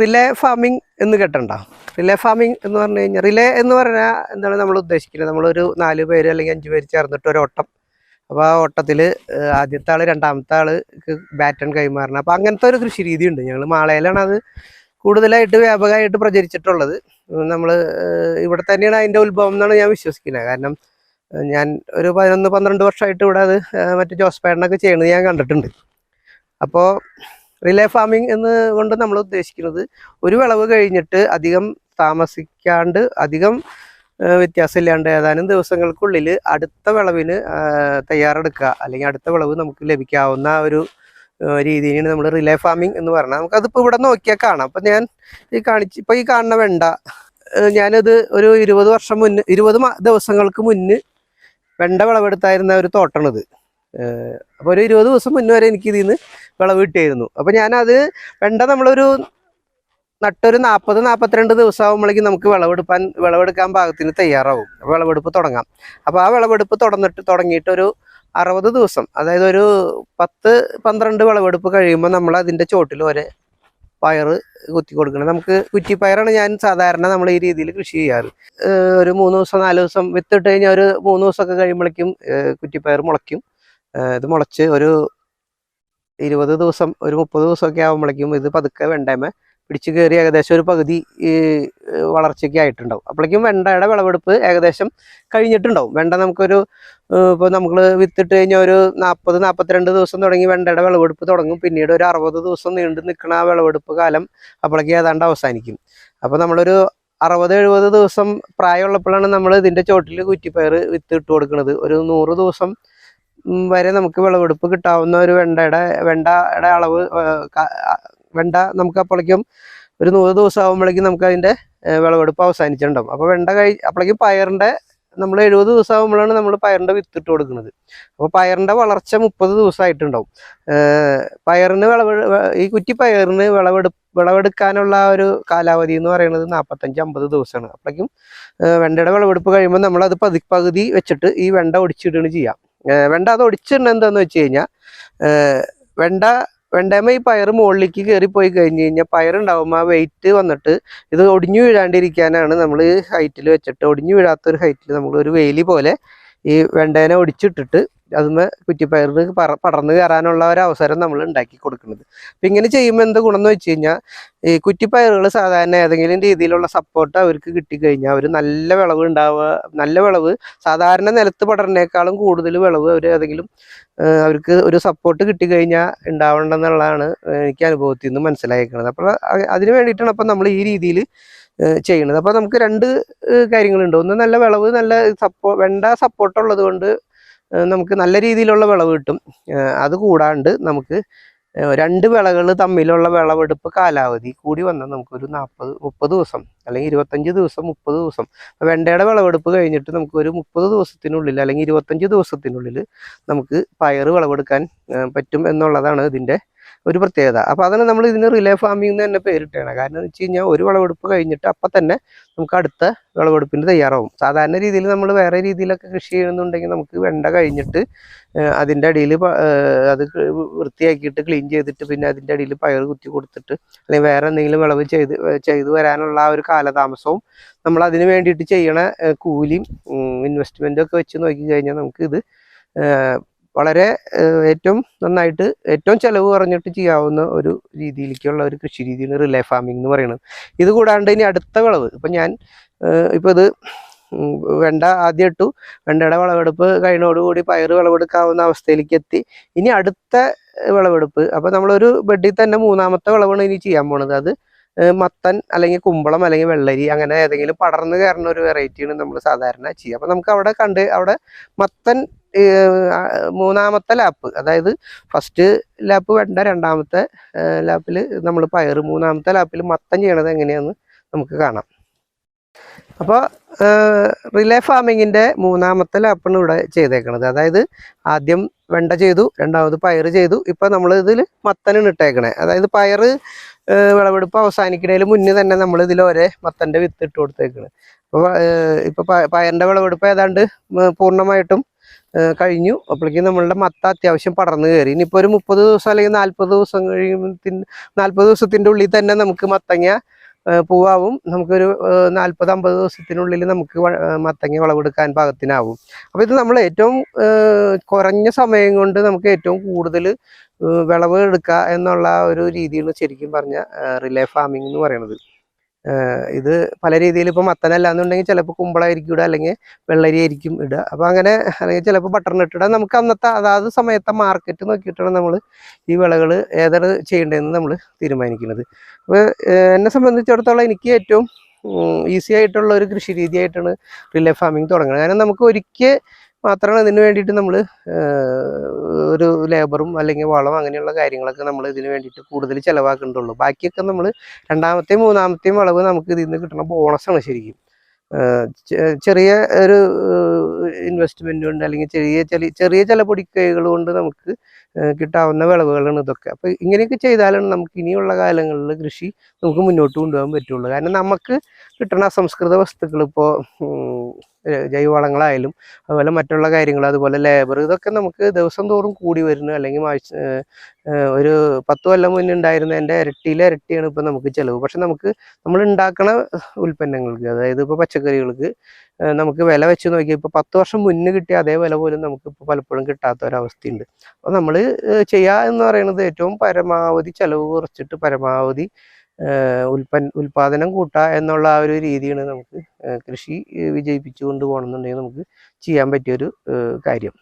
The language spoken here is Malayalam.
റിലേ ഫാമിംഗ് എന്ന് കേട്ടണ്ട റിലേ ഫാമിംഗ് എന്ന് പറഞ്ഞു കഴിഞ്ഞാൽ റിലേ എന്ന് പറഞ്ഞാൽ എന്താണ് നമ്മൾ ഉദ്ദേശിക്കുന്നത്? നമ്മളൊരു നാല് പേര് അല്ലെങ്കിൽ അഞ്ച് പേര് ചേർന്നിട്ട് ഒരു ഓട്ടം. അപ്പോൾ ആ ഓട്ടത്തിൽ ആദ്യത്തെ ആൾ രണ്ടാമത്തെ ആൾക്ക് ബാറ്റൺ കൈമാറണം. അപ്പോൾ അങ്ങനത്തെ ഒരു കൃഷി രീതി ഉണ്ട് ഞങ്ങൾ മാളയിലാണ് അത് കൂടുതലായിട്ട് വ്യാപകമായിട്ട് പ്രചരിച്ചിട്ടുള്ളത്. നമ്മൾ ഇവിടെ തന്നെയാണ് അതിന്റെ ഉത്ഭവം എന്നാണ് ഞാൻ വിശ്വസിക്കുന്നത്. കാരണം ഞാൻ ഒരു പതിനൊന്ന് പന്ത്രണ്ട് വർഷമായിട്ട് ഇവിടെ അത് മറ്റേ ജോസ് പേടനൊക്കെ ചെയ്യണത് ഞാൻ കണ്ടിട്ടുണ്ട്. അപ്പോൾ റിലേ ഫാമിംഗ് എന്ന് കൊണ്ട് നമ്മൾ ഉദ്ദേശിക്കുന്നത് ഒരു വിളവ് കഴിഞ്ഞിട്ട് അധികം താമസിക്കാണ്ട് അധികം വ്യത്യാസമില്ലാണ്ട് ഏതാനും ദിവസങ്ങൾക്കുള്ളിൽ അടുത്ത വിളവിന് തയ്യാറെടുക്കുക. അല്ലെങ്കിൽ അടുത്ത വിളവ് നമുക്ക് ലഭിക്കാവുന്ന ഒരു രീതിയാണ് നമ്മൾ റിലേ ഫാമിംഗ് എന്ന് പറഞ്ഞാൽ നമുക്കതിപ്പോൾ ഇവിടെ നോക്കിയാൽ കാണാം. അപ്പം ഞാൻ ഈ കാണിച്ച് ഇപ്പോൾ ഈ കാണുന്ന വെണ്ട ഞാനത് ഒരു ഇരുപത് വർഷം മുന്നേ ഇരുപത് ദിവസങ്ങൾക്ക് മുന്നേ വെണ്ട വിളവെടുത്തായിരുന്ന ഒരു തോട്ടമാണിത് അപ്പോൾ ഒരു ഇരുപത് ദിവസം മുന്നേ വരെ എനിക്ക് ഇതിൽ നിന്ന് വിളവ് കിട്ടിയായിരുന്നു അപ്പോൾ ഞാനത് വേണ്ട നമ്മളൊരു നട്ടൊരു നാൽപ്പത് നാൽപ്പത്തിരണ്ട് ദിവസമാകുമ്പോഴേക്കും നമുക്ക് വിളവെടുപ്പാൻ വിളവെടുക്കാൻ പാകത്തിന് തയ്യാറാവും. വിളവെടുപ്പ് തുടങ്ങാം. അപ്പോൾ ആ വിളവെടുപ്പ് തുടർന്നിട്ട് തുടങ്ങിയിട്ടൊരു അറുപത് ദിവസം അതായത് ഒരു പത്ത് പന്ത്രണ്ട് വിളവെടുപ്പ് കഴിയുമ്പോൾ നമ്മൾ അതിന്റെ ചോട്ടിൽ വരെ പയറ് കുത്തി കൊടുക്കണം. നമുക്ക് കുറ്റിപ്പയറാണ് ഞാൻ സാധാരണ നമ്മൾ ഈ രീതിയിൽ കൃഷി ചെയ്യാറ്. ഒരു മൂന്ന് ദിവസം നാല് ദിവസം വിത്തിട്ട് കഴിഞ്ഞാൽ ഒരു മൂന്ന് ദിവസമൊക്കെ കഴിയുമ്പോഴേക്കും കുറ്റിപ്പയർ മുളയ്ക്കും. ഇത് മുളച്ച് ഒരു ഇരുപത് ദിവസം ഒരു മുപ്പത് ദിവസമൊക്കെ ആകുമ്പോഴേക്കും ഇത് പതുക്കെ വെണ്ടയമ പിടിച്ച് കയറി ഏകദേശം ഒരു പകുതി വളർച്ചയ്ക്ക് ആയിട്ടുണ്ടാവും. അപ്പോഴേക്കും വെണ്ടയുടെ വിളവെടുപ്പ് ഏകദേശം കഴിഞ്ഞിട്ടുണ്ടാവും. വെണ്ട നമുക്കൊരു ഇപ്പോൾ നമ്മൾ വിത്തിട്ട് കഴിഞ്ഞാൽ ഒരു നാൽപ്പത് നാൽപ്പത്തിരണ്ട് ദിവസം തുടങ്ങി വെണ്ടയുടെ വിളവെടുപ്പ് തുടങ്ങും. പിന്നീട് ഒരു അറുപത് ദിവസം നീണ്ടു നിൽക്കുന്ന ആ വിളവെടുപ്പ് കാലം അപ്പോഴേക്കും ഏതാണ്ട് അവസാനിക്കും. അപ്പോൾ നമ്മളൊരു അറുപത് എഴുപത് ദിവസം പ്രായമുള്ളപ്പോഴാണ് നമ്മൾ ഇതിന്റെ ചോട്ടിൽ കുറ്റിപ്പയർ വിത്ത് ഇട്ട് കൊടുക്കുന്നത് ഒരു നൂറ് ദിവസം വരെ നമുക്ക് വിളവെടുപ്പ് കിട്ടാവുന്ന ഒരു വെണ്ടയുടെ വെണ്ടയുടെ അളവ് വെണ്ട നമുക്ക് അപ്പോഴേക്കും ഒരു നൂറ് ദിവസം ആകുമ്പോഴേക്കും നമുക്ക് അതിന്റെ വിളവെടുപ്പ് അവസാനിച്ചിട്ടുണ്ടാവും. അപ്പോൾ വെണ്ട കഴി അപ്പോഴേക്കും പയറിന്റെ നമ്മൾ എഴുപത് ദിവസം ആകുമ്പോഴാണ് നമ്മൾ പയറിന്റെ വിത്തിട്ട് കൊടുക്കുന്നത്. അപ്പോൾ പയറിന്റെ വളർച്ച മുപ്പത് ദിവസമായിട്ടുണ്ടാവും. പയറിന് വിളവ് ഈ കുറ്റി പയറിന് വിളവെടു വിളവെടുക്കാനുള്ള ഒരു കാലാവധി എന്ന് പറയുന്നത് നാൽപ്പത്തഞ്ച് അമ്പത് ദിവസമാണ്. അപ്പോഴേക്കും വെണ്ടയുടെ വിളവെടുപ്പ് കഴിയുമ്പോൾ നമ്മളത് പതി പകുതി വെച്ചിട്ട് ഈ വെണ്ട ഒടിച്ചിടുകയാണ് ചെയ്യാം വെണ്ട അത് ഒടിച്ചിടണം എന്താന്ന് വെച്ച് കഴിഞ്ഞാൽ വെണ്ട വെണ്ടയമ്മ ഈ പയർ മുകളിലേക്ക് കയറി പോയി കഴിഞ്ഞ് കഴിഞ്ഞാൽ പയറുണ്ടാവുമ്പോൾ ആ വെയിറ്റ് വന്നിട്ട് ഇത് ഒടിഞ്ഞു വീഴാണ്ടിരിക്കാനാണ് നമ്മൾ ഹൈറ്റിൽ വെച്ചിട്ട്. ഒടിഞ്ഞു വീഴാത്തൊരു ഹൈറ്റിൽ നമ്മൾ ഒരു വേലി പോലെ ഈ വെണ്ടേനെ ഒടിച്ചിട്ടിട്ട് അതുമ്മേ കുറ്റിപ്പയറിന് പടർന്നു കയറാനുള്ള ഒരു അവസരം നമ്മൾ ഉണ്ടാക്കി കൊടുക്കുന്നത്. അപ്പം ഇങ്ങനെ ചെയ്യുമ്പോൾ എന്ത് ഗുണം എന്ന് വെച്ച് കഴിഞ്ഞാൽ ഈ കുറ്റിപ്പയറുകൾ സാധാരണ ഏതെങ്കിലും രീതിയിലുള്ള സപ്പോർട്ട് അവർക്ക് കിട്ടിക്കഴിഞ്ഞാൽ അവർ നല്ല വിളവ് ഉണ്ടാവുക നല്ല വിളവ് സാധാരണ നിലത്ത് പടർന്നേക്കാളും കൂടുതൽ വിളവ് അവർ ഏതെങ്കിലും അവർക്ക് ഒരു സപ്പോർട്ട് കിട്ടിക്കഴിഞ്ഞാൽ ഉണ്ടാവണമെന്നുള്ളതാണ് എനിക്ക് അനുഭവത്തിൽ നിന്ന് മനസ്സിലായിരിക്കുന്നത് അപ്പോൾ അതിന് വേണ്ടിയിട്ടാണ് അപ്പം നമ്മൾ ഈ രീതിയിൽ ചെയ്യുന്നത്. അപ്പോൾ നമുക്ക് രണ്ട് കാര്യങ്ങളുണ്ട്. ഒന്ന് നല്ല വിളവ് നല്ല സപ്പോ വേണ്ട സപ്പോർട്ട് ഉള്ളത് കൊണ്ട് നമുക്ക് നല്ല രീതിയിലുള്ള വിളവ് കിട്ടും. അതുകൂടാണ്ട് അത് കൂടാണ്ട് നമുക്ക് രണ്ട് വിളകൾ തമ്മിലുള്ള വിളവെടുപ്പ് കാലാവധി കൂടി വന്നാൽ നമുക്കൊരു നാൽപ്പത് മുപ്പത് ദിവസം അല്ലെങ്കിൽ ഇരുപത്തഞ്ച് ദിവസം മുപ്പത് ദിവസം. വെണ്ടയുടെ വിളവെടുപ്പ് കഴിഞ്ഞിട്ട് നമുക്ക് ഒരു മുപ്പത് ദിവസത്തിനുള്ളിൽ അല്ലെങ്കിൽ ഇരുപത്തഞ്ച് ദിവസത്തിനുള്ളിൽ നമുക്ക് പയർ വിളവെടുക്കാൻ പറ്റും എന്നുള്ളതാണ് ഇതിന്റെ ഒരു പ്രത്യേകത. അപ്പൊ അതാണ് നമ്മൾ ഇതിന് റിലേ ഫാമിംഗ് എന്ന് തന്നെ പേരിട്ടാണ്. കാരണം എന്ന് വെച്ച് കഴിഞ്ഞാൽ ഒരു വിളവെടുപ്പ് കഴിഞ്ഞിട്ട് അപ്പൊ തന്നെ നമുക്ക് അടുത്ത വിളവെടുപ്പിന് തയ്യാറാവും. സാധാരണ രീതിയിൽ നമ്മൾ വേറെ രീതിയിലൊക്കെ കൃഷി ചെയ്യുന്നുണ്ടെങ്കിൽ നമുക്ക് വെണ്ട കഴിഞ്ഞിട്ട് അതിന്റെ അടിയിൽ അത് വൃത്തിയാക്കിയിട്ട് ക്ലീൻ ചെയ്തിട്ട് പിന്നെ അതിന്റെ അടിയിൽ പയർ കുത്തി കൊടുത്തിട്ട് അല്ലെങ്കിൽ വേറെ എന്തെങ്കിലും വിളവ് ചെയ്ത് ചെയ്തു വരാനുള്ള ആ ഒരു കാലതാമസവും നമ്മൾ അതിന് വേണ്ടിയിട്ട് ചെയ്യണ കൂലിയും ഇൻവെസ്റ്റ്മെന്റും ഒക്കെ വെച്ച് നോക്കി കഴിഞ്ഞാൽ ഇത് വളരെ ഏറ്റവും നന്നായിട്ട് ഏറ്റവും ചിലവ് കുറഞ്ഞിട്ട് ചെയ്യാവുന്ന ഒരു രീതിയിലേക്കുള്ള ഒരു കൃഷി രീതിയാണ് റിലേ ഫാമിംഗ് എന്ന് പറയുന്നത്. ഇത് കൂടാണ്ട് ഇനി അടുത്ത വിളവ് ഇപ്പം ഞാൻ ഇപ്പോൾ ഇത് വെണ്ട ആദ്യം ഇട്ടു. വെണ്ടയുടെ വിളവെടുപ്പ് കഴിഞ്ഞോടുകൂടി പയർ വിളവെടുക്കാവുന്ന അവസ്ഥയിലേക്ക് എത്തി. ഇനി അടുത്ത വിളവെടുപ്പ്. അപ്പോൾ നമ്മളൊരു ബെഡിൽ തന്നെ മൂന്നാമത്തെ വിളവാണ് ഇനി ചെയ്യാൻ പോണത്. അത് മത്തൻ അല്ലെങ്കിൽ കുമ്പളം അല്ലെങ്കിൽ വെള്ളരി അങ്ങനെ ഏതെങ്കിലും പടർന്ന് കയറുന്ന ഒരു വെറൈറ്റിയാണ് നമ്മൾ സാധാരണ ചെയ്യുക. അപ്പോൾ നമുക്ക് അവിടെ കണ്ട് അവിടെ മത്തൻ മൂന്നാമത്തെ ലാപ്പ് അതായത് ഫസ്റ്റ് ലാപ്പ് വേണ്ട രണ്ടാമത്തെ ലാപ്പിൽ നമ്മൾ പയർ മൂന്നാമത്തെ ലാപ്പിൽ മത്തം ചെയ്യണത് എങ്ങനെയാണെന്ന് നമുക്ക് കാണാം. അപ്പോൾ റിലേ ഫാമിങ്ങിന്റെ മൂന്നാമത്തെ ലാപ്പാണ് ഇവിടെ ചെയ്തേക്കണത്. അതായത് ആദ്യം വെണ്ട ചെയ്തു രണ്ടാമത് പയർ ചെയ്തു. ഇപ്പം നമ്മൾ ഇതിൽ മത്തനാണ് ഇട്ടേക്കണേ. അതായത് പയർ വിളവെടുപ്പ് അവസാനിക്കുന്നതിന് മുന്നേ തന്നെ നമ്മൾ ഇതിൽ ഒരേ മത്തന്റെ വിത്ത് ഇട്ട് കൊടുത്തേക്കണ്. അപ്പോൾ ഇപ്പോൾ പയറിന്റെ വിളവെടുപ്പ് ഏതാണ്ട് പൂർണമായിട്ടും കഴിഞ്ഞു. അപ്പോഴേക്കും നമ്മളുടെ മത്ത അത്യാവശ്യം പടർന്നു കയറി. ഇനിയിപ്പോൾ ഒരു മുപ്പത് ദിവസം അല്ലെങ്കിൽ നാൽപ്പത് ദിവസം കഴിയുമ്പോൾ നാൽപ്പത് ദിവസത്തിന്റെ ഉള്ളിൽ തന്നെ നമുക്ക് മത്തങ്ങ പൂവാവും. നമുക്കൊരു നാൽപ്പത് അമ്പത് ദിവസത്തിനുള്ളിൽ നമുക്ക് മത്തങ്ങ വിളവെടുക്കാൻ പാകത്തിനാവും. അപ്പോൾ ഇത് നമ്മൾ ഏറ്റവും കുറഞ്ഞ സമയം കൊണ്ട് നമുക്ക് ഏറ്റവും കൂടുതൽ വിളവ് എടുക്കുക എന്നുള്ള ഒരു രീതിയാണ് ശരിക്കും പറഞ്ഞ റിലേ ഫാമിംഗ് എന്ന് പറയുന്നത്. ഇത് പല രീതിയിൽ ഇപ്പോൾ മത്തനല്ല എന്നുണ്ടെങ്കിൽ ചിലപ്പോൾ കുമ്പളായിരിക്കും ഇടുക അല്ലെങ്കിൽ വെള്ളരി ആയിരിക്കും ഇടുക. അപ്പോൾ അങ്ങനെ അല്ലെങ്കിൽ ചിലപ്പോൾ ബട്ടർനട്ട് ഇടുക. നമുക്ക് അന്നത്തെ അതാത് സമയത്തെ മാർക്കറ്റ് നോക്കിയിട്ടാണ് നമ്മൾ ഈ വിളകൾ ഏതാണ് ചെയ്യേണ്ടതെന്ന് നമ്മൾ തീരുമാനിക്കുന്നത്. അപ്പോൾ എന്നെ സംബന്ധിച്ചിടത്തോളം എനിക്ക് ഏറ്റവും ഈസി ആയിട്ടുള്ള ഒരു കൃഷി രീതിയായിട്ടാണ് റിലേ ഫാമിംഗ് തുടങ്ങുന്നത്. കാരണം നമുക്ക് ഒരിക്കൽ മാത്രമാണ് ഇതിന് വേണ്ടിയിട്ട് നമ്മൾ ഒരു ലേബറും അല്ലെങ്കിൽ വളം അങ്ങനെയുള്ള കാര്യങ്ങളൊക്കെ നമ്മൾ ഇതിന് വേണ്ടിയിട്ട് കൂടുതൽ ചിലവാക്കേണ്ടുള്ളൂ ബാക്കിയൊക്കെ നമ്മൾ രണ്ടാമത്തെയും മൂന്നാമത്തെയും വളവ് നമുക്ക് ഇതിൽ നിന്ന് കിട്ടുന്ന ബോണസാണ് ശരിക്കും. ചെറിയ ഒരു ഇൻവെസ്റ്റ്മെന്റ് കൊണ്ട് അല്ലെങ്കിൽ ചെറിയ ചെറിയ ചെറിയ ചില പൊടിക്കൈകൾ കൊണ്ട് നമുക്ക് കിട്ടാവുന്ന വിളവുകളാണ് ഇതൊക്കെ. അപ്പോൾ ഇങ്ങനെയൊക്കെ ചെയ്താലാണ് നമുക്ക് ഇനിയുള്ള കാലങ്ങളിൽ കൃഷി നമുക്ക് മുന്നോട്ട് കൊണ്ടുപോകാൻ പറ്റുള്ളൂ. കാരണം നമുക്ക് കിട്ടുന്ന അസംസ്കൃത വസ്തുക്കൾ ഇപ്പോൾ ജൈവവളങ്ങളായാലും അതുപോലെ മറ്റുള്ള കാര്യങ്ങൾ അതുപോലെ ലേബർ ഇതൊക്കെ നമുക്ക് ദിവസം തോറും കൂടി വരുന്നു. അല്ലെങ്കിൽ ഒരു പത്ത് കൊല്ലം മുന്നേ ഉണ്ടായിരുന്നതിന്റെ ഇരട്ടിയിലെ ഇരട്ടിയാണ് ഇപ്പം നമുക്ക് ചിലവ്. പക്ഷെ നമുക്ക് നമ്മൾ ഉണ്ടാക്കണ ഉൽപ്പന്നങ്ങൾക്ക് അതായത് ഇപ്പോൾ പച്ചക്കറികൾക്ക് നമുക്ക് വില വെച്ച് നോക്കിയാൽ ഇപ്പോൾ പത്ത് വർഷം മുന്നേ കിട്ടിയ അതേ വില പോലും നമുക്ക് ഇപ്പോൾ പലപ്പോഴും കിട്ടാത്ത ഒരവസ്ഥയുണ്ട് അപ്പോൾ നമ്മൾ ചെയ്യുക എന്ന് പറയുന്നത് ഏറ്റവും പരമാവധി ചിലവ് കുറച്ചിട്ട് പരമാവധി ഉൽപ്പന്ന ഉൽപാദനം കൂട്ടുക എന്നുള്ള ആ ഒരു രീതിയാണ് നമുക്ക് കൃഷി വിജയിപ്പിച്ചു കൊണ്ട് പോകണമെന്നുണ്ടെങ്കിൽ നമുക്ക് ചെയ്യാൻ പറ്റിയൊരു കാര്യം.